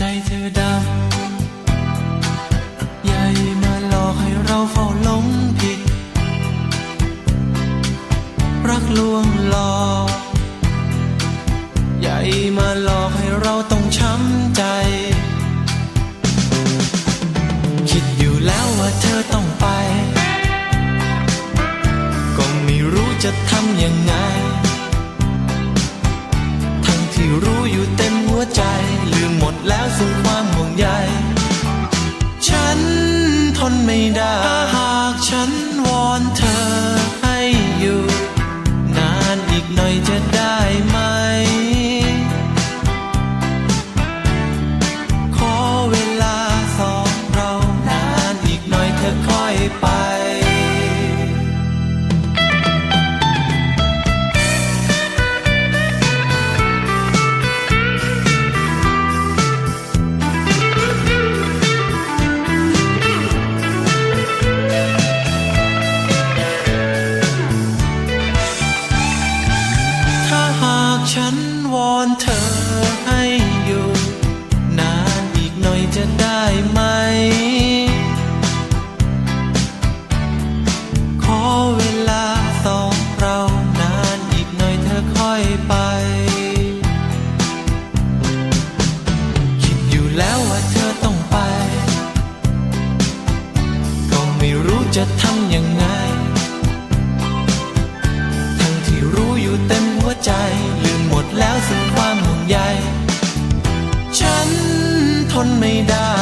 ใจเธอดำใหญ่มาหลอกให้เราเฝ้าหลงผิด รักลวงหลอกใหญ่มาหลอกให้เราต้องช้ำใจ คิดอยู่แล้วว่าเธอต้องไป ก็ไม่รู้จะทำยังไง รู้อยู่เต็มหัวใจ ลืมหมดแล้วซึ่งความห่วงใย ฉันทนไม่ได้ถ้าหากฉันวอนเธอให้อยู่ นานอีกหน่อยจะได้ไหม ขอเวลาสองเรานานอีกหน่อยเธอค่อยไป จะทำยังไง ทั้งที่รู้อยู่เต็มหัวใจ ลืมหมดแล้วซึ่งความห่วงใย ฉันทนไม่ได้